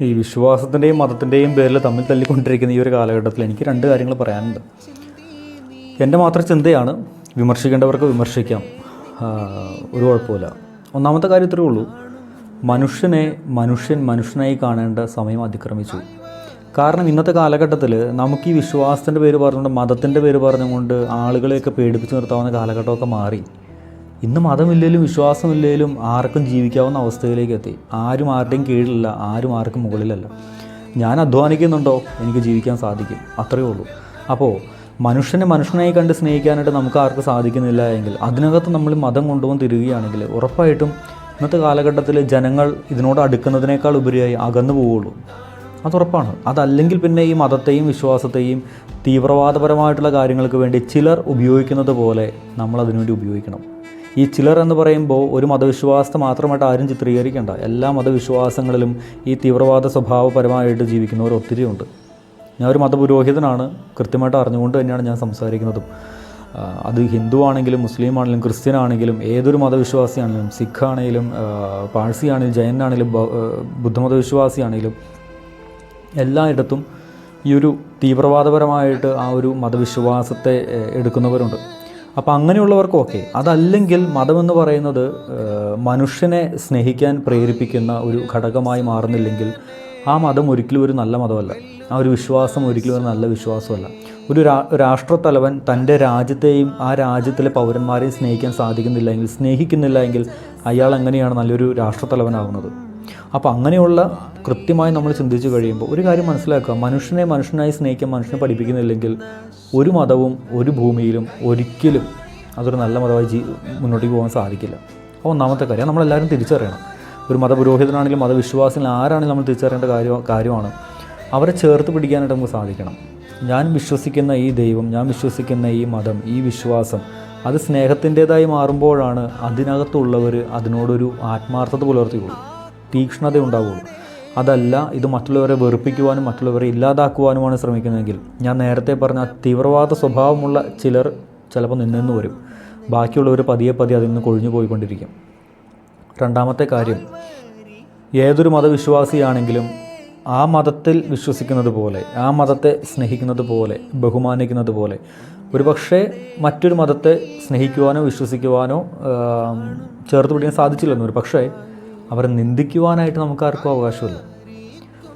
ഈ വിശ്വാസത്തിന്റെയും മതത്തിന്റെയും പേരിൽ തമ്മിൽ തല്ലിക്കൊണ്ടിരിക്കുന്ന ഈ ഒരു കാലഘട്ടത്തിൽ എനിക്ക് രണ്ട് കാര്യങ്ങൾ പറയാനുണ്ട്. എന്റെ മാത്രം ചിന്തയാണ് വിമർശിക്കേണ്ടവർക്ക് വിമർശിക്കാം. ഒരു കുഴപ്പമില്ല. ഒന്നാമത്തെ കാര്യം ഇത്രയേ ഉള്ളൂ. മനുഷ്യനെ മനുഷ്യൻ മനുഷ്യനായി കാണേണ്ട സമയം അതിക്രമിച്ചു. കാരണം ഇന്നത്തെ കാലഘട്ടത്തിൽ നമുക്ക് ഈ വിശ്വാസത്തിന്റെ പേര് പറഞ്ഞുകൊണ്ട് മതത്തിന്റെ പേര് പറഞ്ഞുകൊണ്ട് ആളുകളെയൊക്കെ പേടിപ്പിച്ച് നിർത്താവുന്ന കാലഘട്ടമൊക്കെ മാറി. ഇന്ന് മതമില്ലേലും വിശ്വാസമില്ലേലും ആർക്കും ജീവിക്കാവുന്ന അവസ്ഥയിലേക്ക് എത്തി. ആരും ആരുടെയും കീഴിലല്ല ആരും ആർക്കും മുകളിലല്ല. ഞാൻ അധ്വാനിക്കുന്നുണ്ടോ? എനിക്ക് ജീവിക്കാൻ സാധിക്കും. അത്രയേ ഉള്ളൂ. അപ്പോൾ മനുഷ്യനെ മനുഷ്യനായി കണ്ട് സ്നേഹിക്കാനായിട്ട് നമുക്ക് ആർക്കും സാധിക്കുന്നില്ല എങ്കിൽ അതിനകത്ത് നമ്മൾ മതം കൊണ്ടുപോകാൻ തിരികുകയാണെങ്കിൽ ഉറപ്പായിട്ടും ഇന്നത്തെ കാലഘട്ടത്തിൽ ജനങ്ങൾ ഇതിനോട് അടുക്കുന്നതിനേക്കാൾ ഉപരിയായി അകന്നു പോവുള്ളൂ. അതുറപ്പാണ് അതല്ലെങ്കിൽ പിന്നെ ഈ മതത്തെയും വിശ്വാസത്തെയും തീവ്രവാദപരമായിട്ടുള്ള കാര്യങ്ങൾക്ക് വേണ്ടി ചിലർ ഉപയോഗിക്കുന്നത് പോലെ നമ്മൾ അതിനുവേണ്ടി ഉപയോഗിക്കണം. ഈ ചിലർ എന്ന് പറയുമ്പോൾ ഒരു മതവിശ്വാസത്തെ മാത്രമായിട്ട് ആരും ചിത്രീകരിക്കേണ്ട. എല്ലാ മതവിശ്വാസങ്ങളിലും ഈ തീവ്രവാദ സ്വഭാവപരമായിട്ട് ജീവിക്കുന്നവർ ഒത്തിരിയുണ്ട് ഞാൻ ഒരു മതപുരോഹിതനാണ്. കൃത്യമായിട്ട് അറിഞ്ഞുകൊണ്ട് തന്നെയാണ് ഞാൻ സംസാരിക്കുന്നതും. അത് ഹിന്ദു ആണെങ്കിലും മുസ്ലിം ആണെങ്കിലും ക്രിസ്ത്യൻ ആണെങ്കിലും ഏതൊരു മതവിശ്വാസിയാണെങ്കിലും സിഖ് ആണെങ്കിലും പാഴ്സി ആണെങ്കിലും ജൈൻ ആണെങ്കിലും ബുദ്ധമതവിശ്വാസിയാണെങ്കിലും എല്ലായിടത്തും ഈ ഒരു തീവ്രവാദപരമായിട്ട് ആ ഒരു മതവിശ്വാസത്തെ എടുക്കുന്നവരുണ്ട്. അപ്പോൾ അങ്ങനെയുള്ളവർക്ക് ഓക്കെ. അതല്ലെങ്കിൽ മതമെന്ന് പറയുന്നത് മനുഷ്യനെ സ്നേഹിക്കാൻ പ്രേരിപ്പിക്കുന്ന ഒരു ഘടകമായി മാറുന്നില്ലെങ്കിൽ ആ മതം ഒരിക്കലും ഒരു നല്ല മതമല്ല. ആ ഒരു വിശ്വാസം ഒരിക്കലും ഒരു നല്ല വിശ്വാസമല്ല. ഒരു രാഷ്ട്രത്തലവൻ തന്റെ രാജ്യത്തെയും ആ രാജ്യത്തിലെ പൗരന്മാരെയും സ്നേഹിക്കാൻ സാധിക്കുന്നില്ല എങ്കിൽ സ്നേഹിക്കുന്നില്ല എങ്കിൽ അയാൾ എങ്ങനെയാണ് നല്ലൊരു രാഷ്ട്രത്തലവനാകുന്നത് അപ്പോൾ അങ്ങനെയുള്ള കൃത്യമായി നമ്മൾ ചിന്തിച്ചു കഴിയുമ്പോൾ ഒരു കാര്യം മനസ്സിലാക്കുക. മനുഷ്യനെ മനുഷ്യനായി സ്നേഹിക്കാൻ മനുഷ്യനെ പഠിപ്പിക്കുന്നില്ലെങ്കിൽ ഒരു മതവും ഒരു ഭൂമിയിലും ഒരിക്കലും അതൊരു നല്ല മതമായി ജീ മുന്നോട്ടേക്ക് പോകാൻ സാധിക്കില്ല. അപ്പോൾ ഒന്നാമത്തെ കാര്യം നമ്മളെല്ലാവരും തിരിച്ചറിയണം. ഒരു മതപുരോഹിതനാണെങ്കിലും മതവിശ്വാസികൾ ആരാണെങ്കിലും നമ്മൾ തിരിച്ചറിയേണ്ട കാര്യം കാര്യമാണ്. അവരെ ചേർത്ത് പിടിക്കാനായിട്ട് നമുക്ക് സാധിക്കണം. ഞാൻ വിശ്വസിക്കുന്ന ഈ ദൈവം ഞാൻ വിശ്വസിക്കുന്ന ഈ മതം ഈ വിശ്വാസം അത് സ്നേഹത്തിന്റെതായി മാറുമ്പോഴാണ് അതിനകത്തുള്ളവർ അതിനോടൊരു ആത്മാർത്ഥത പുലർത്തിയുള്ളൂ തീക്ഷ്ണത ഉണ്ടാവുള്ളൂ. അതല്ല ഇത് മറ്റുള്ളവരെ വെറുപ്പിക്കുവാനും മറ്റുള്ളവരെ ഇല്ലാതാക്കുവാനുമാണ് ശ്രമിക്കുന്നതെങ്കിൽ ഞാൻ നേരത്തെ പറഞ്ഞ തീവ്രവാദ സ്വഭാവമുള്ള ചിലർ ചിലപ്പോൾ നിന്നെന്ന് വരും. ബാക്കിയുള്ളവർ പതിയെ പതിയെ അതിൽ നിന്ന് കൊഴിഞ്ഞു പോയിക്കൊണ്ടിരിക്കും. രണ്ടാമത്തെ കാര്യം ഏതൊരു മതവിശ്വാസിയാണെങ്കിലും ആ മതത്തിൽ വിശ്വസിക്കുന്നത് പോലെ ആ മതത്തെ സ്നേഹിക്കുന്നത് പോലെ ബഹുമാനിക്കുന്നത് പോലെ ഒരുപക്ഷെ മറ്റൊരു മതത്തെ സ്നേഹിക്കുവാനോ വിശ്വസിക്കുവാനോ ചേർത്ത് പിടിക്കാൻ സാധിച്ചില്ലെന്നൊരു പക്ഷേ അവരെ നിന്ദിക്കുവാനായിട്ട് നമുക്കാർക്കും അവകാശമില്ല.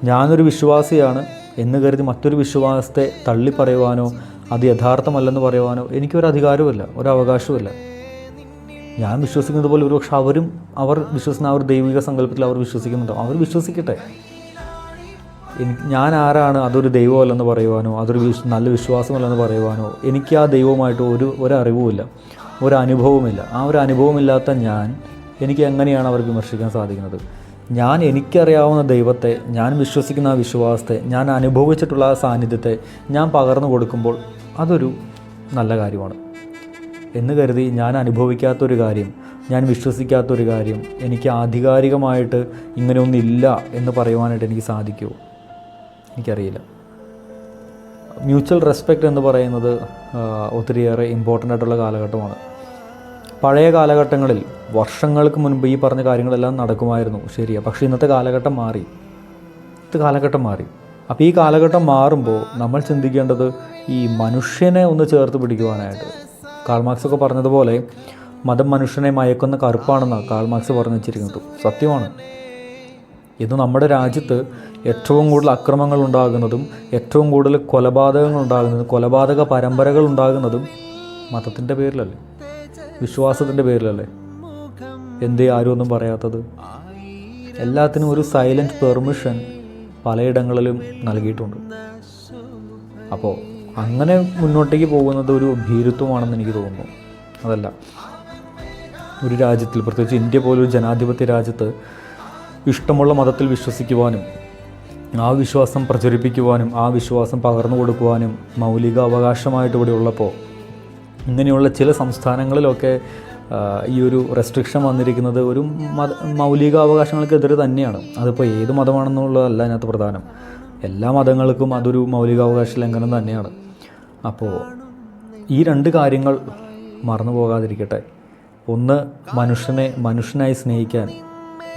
ഞാനൊരു വിശ്വാസിയാണ് എന്ന് കരുതി മറ്റൊരു വിശ്വാസത്തെ തള്ളി പറയുവാനോ അത് യഥാർത്ഥമല്ലെന്ന് പറയുവാനോ എനിക്കൊരു അധികാരവുമില്ല ഒരു അവകാശവുമില്ല ഞാൻ വിശ്വസിക്കുന്നത് പോലെ ഒരുപക്ഷെ അവരും അവർ വിശ്വസിക്കുന്ന ആ ഒരു ദൈവിക സങ്കല്പത്തിൽ അവർ വിശ്വസിക്കുന്നുണ്ടോ? അവർ വിശ്വസിക്കട്ടെ. ഞാൻ ആരാണ് അതൊരു ദൈവമല്ലെന്ന് പറയുവാനോ അതൊരു വിശ് നല്ല വിശ്വാസമല്ലെന്ന് പറയുവാനോ എനിക്ക് ആ ദൈവമായിട്ട് ഒരു ഒരറിവുമില്ല ഒരനുഭവമില്ല ആ ഒരു അനുഭവമില്ലാത്ത ഞാൻ എനിക്ക് എങ്ങനെയാണ് അവർ വിമർശിക്കാൻ സാധിക്കുന്നത്? ഞാൻ എനിക്കറിയാവുന്ന ദൈവത്തെ ഞാൻ വിശ്വസിക്കുന്ന ആ വിശ്വാസത്തെ ഞാൻ അനുഭവിച്ചിട്ടുള്ള ആ സാന്നിധ്യത്തെ ഞാൻ പകർന്നു കൊടുക്കുമ്പോൾ അതൊരു നല്ല കാര്യമാണ്. എന്ന് കരുതി ഞാൻ അനുഭവിക്കാത്തൊരു കാര്യം ഞാൻ വിശ്വസിക്കാത്തൊരു കാര്യം എനിക്ക് ആധികാരികമായിട്ട് ഇങ്ങനെയൊന്നില്ല എന്ന് പറയുവാനായിട്ട് എനിക്ക് സാധിക്കുമോ എനിക്കറിയില്ല. മ്യൂച്വൽ റെസ്പെക്റ്റ് എന്ന് പറയുന്നത് ഒത്തിരിയേറെ ഇമ്പോർട്ടന്റ് ആയിട്ടുള്ള കാലഘട്ടമാണ്. പഴയ കാലഘട്ടങ്ങളിൽ വർഷങ്ങൾക്ക് മുൻപ് ഈ പറഞ്ഞ കാര്യങ്ങളെല്ലാം നടക്കുമായിരുന്നു. ശരിയാണ് പക്ഷേ ഇന്നത്തെ കാലഘട്ടം മാറി. ഇന്നത്തെ കാലഘട്ടം മാറി. അപ്പോൾ ഈ കാലഘട്ടം മാറുമ്പോൾ നമ്മൾ ചിന്തിക്കേണ്ടത് ഈ മനുഷ്യനെ ഒന്ന് ചേർത്ത് പിടിക്കുവാനായിട്ട്. കാൾമാർക്സ് ഒക്കെ പറഞ്ഞതുപോലെ മതം മനുഷ്യനെ മയക്കുന്ന കറുപ്പാണെന്നാണ് കാൾമാർക്സ് പറഞ്ഞു വെച്ചിരിക്കുന്നത് സത്യമാണ്. ഇത് നമ്മുടെ രാജ്യത്ത് ഏറ്റവും കൂടുതൽ അക്രമങ്ങൾ ഉണ്ടാകുന്നതും ഏറ്റവും കൂടുതൽ കൊലപാതകങ്ങൾ ഉണ്ടാകുന്നതും കൊലപാതക പരമ്പരകൾ ഉണ്ടാകുന്നതും മതത്തിന്റെ പേരിലല്ലേ? വിശ്വാസത്തിന്റെ പേരിലല്ലേ? എന്തേ ആരും ഒന്നും പറയാത്തത്? എല്ലാത്തിനും ഒരു സൈലന്റ് പെർമിഷൻ പലയിടങ്ങളിലും നൽകിയിട്ടുണ്ട്. അപ്പോൾ അങ്ങനെ മുന്നോട്ടേക്ക് പോകുന്നത് ഒരു ഭീരുത്വമാണെന്ന് എനിക്ക് തോന്നുന്നു. അതല്ല. ഒരു രാജ്യത്തിൽ പ്രത്യേകിച്ച് ഇന്ത്യ പോലൊരു ജനാധിപത്യ രാജ്യത്ത് ഇഷ്ടമുള്ള മതത്തിൽ വിശ്വസിക്കുവാനും ആ വിശ്വാസം പ്രചരിപ്പിക്കുവാനും ആ വിശ്വാസം പകർന്നു കൊടുക്കുവാനും മൗലിക അവകാശമായിട്ട് ഇവിടെ ഉള്ളപ്പോൾ ഇങ്ങനെയുള്ള ചില സംസ്ഥാനങ്ങളിലൊക്കെ ഈ ഒരു റെസ്ട്രിക്ഷൻ വന്നിരിക്കുന്നത് ഒരു മത മൗലികാവകാശങ്ങൾക്കെതിരെ തന്നെയാണ്. അതിപ്പോൾ ഏത് മതമാണെന്നുള്ളതല്ല അതിനകത്ത് പ്രധാനം. എല്ലാ മതങ്ങൾക്കും അതൊരു മൗലികാവകാശ ലംഘനം തന്നെയാണ്. അപ്പോൾ ഈ രണ്ട് കാര്യങ്ങൾ മറന്നു പോകാതിരിക്കട്ടെ. ഒന്ന് മനുഷ്യനെ മനുഷ്യനായി സ്നേഹിക്കാൻ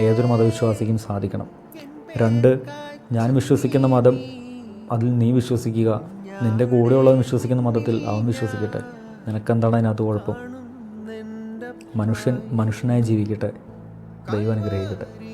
ഏതൊരു മതവിശ്വാസിക്കും സാധിക്കണം. രണ്ട് ഞാൻ വിശ്വസിക്കുന്ന മതം അതിൽ നീ വിശ്വസിക്കുക. നിന്റെ കൂടെയുള്ളവൻ വിശ്വസിക്കുന്ന മതത്തിൽ അവൻ വിശ്വസിക്കട്ടെ. നിനക്കെന്താണ് അതിനകത്ത് കുഴപ്പം? മനുഷ്യൻ മനുഷ്യനായി ജീവിക്കട്ടെ. ദൈവം അനുഗ്രഹിക്കട്ടെ.